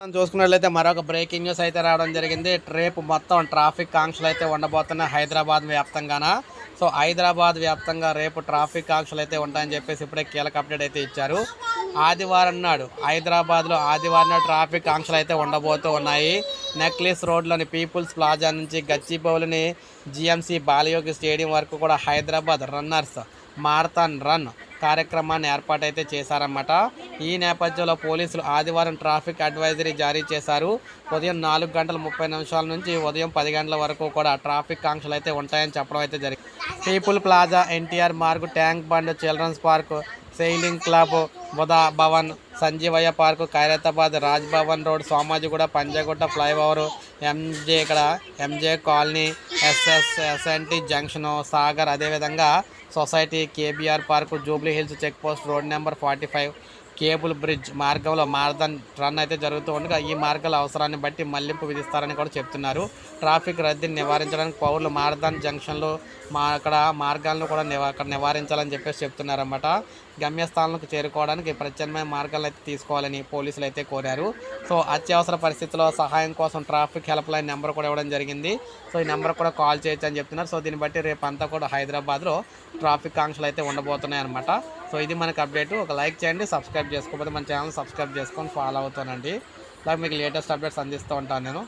మనం చూసుకున్నట్లయితే మరొక బ్రేకింగ్ న్యూస్ అయితే రావడం జరిగింది. రేపు మొత్తం ట్రాఫిక్ ఆంక్షలు అయితే ఉండబోతున్నాయి హైదరాబాద్ వ్యాప్తంగాన? సో హైదరాబాద్ వ్యాప్తంగా రేపు ట్రాఫిక్ ఆంక్షలు అయితే ఉంటాయని చెప్పేసి ఇప్పుడే కీలక అప్డేట్ అయితే ఇచ్చారు. ఆదివారం నాడు హైదరాబాద్లో ఆదివారం నాడు ట్రాఫిక్ ఆంక్షలు అయితే ఉండబోతూ ఉన్నాయి. నెక్లెస్ రోడ్లోని పీపుల్స్ ప్లాజా నుంచి గచ్చిబౌలిని జిఎంసి బాలయోగి స్టేడియం వరకు కూడా హైదరాబాద్ రన్నర్స్ మారథాన్ రన్ కార్యక్రమాన్ని ఏర్పాటైతే చేశారన్నమాట. ఈ నేపథ్యంలో పోలీసులు ఆదివారం ట్రాఫిక్ అడ్వైజరీ జారీ చేశారు. ఉదయం నాలుగు గంటల ముప్పై నిమిషాల నుంచి ఉదయం పది గంటల వరకు కూడా ట్రాఫిక్ ఆంక్షలు అయితే ఉంటాయని చెప్పడం అయితే జరిగింది. People plaza NTR Marg tank bund children's park sailing club Buddha Bhavan Sanjeevaiah park Khairatabad Raj Bhavan road Somajiguda Panjagutta flyover M J ఇక్కడ M J colony S S S N T junction Sagar అదేవిధంగా society KBR park Jubilee Hills check post road number forty five cable bridge మార్గంలో marathon run అయితే జరుగుతూ ఉండగా ఈ మార్గాల అవసరాన్ని బట్టి మళ్ళింపు విధిస్తారని కూడా చెప్తున్నారు. ట్రాఫిక్ రద్దీని నివారించడానికి పౌరులు మారథాన్ జంక్షన్లో మా అక్కడ మార్గాలను కూడా నివా అక్కడ నివారించాలని చెప్పేసి చెప్తున్నారన్నమాట. గమ్యస్థానాలకు చేరుకోవడానికి ప్రత్యామ్నాయ మార్గాలను అయితే తీసుకోవాలని పోలీసులు అయితే కోరారు. సో అత్యవసర పరిస్థితుల్లో సహాయం కోసం ట్రాఫిక్ హెల్ప్ లైన్ నెంబర్ కూడా ఇవ్వడం జరిగింది. సో ఈ నెంబర్ కూడా కాల్ చేయొచ్చు అని చెప్తున్నారు. సో దీన్ని బట్టి రేపు అంతా కూడా హైదరాబాద్లో ట్రాఫిక్ ఆంక్షలు అయితే ఉండబోతున్నాయి అనమాట సో ఇది మనకు అప్డేట్. ఒక లైక్ చేయండి సబ్స్క్రైబ్ చేసుకోకపోతే మన ఛానల్ సబ్స్క్రైబ్ చేసుకొని ఫాలో అవుతానండి. అలాగే మీకు లేటెస్ట్ అప్డేట్స్ అందిస్తూ ఉంటాను నేను.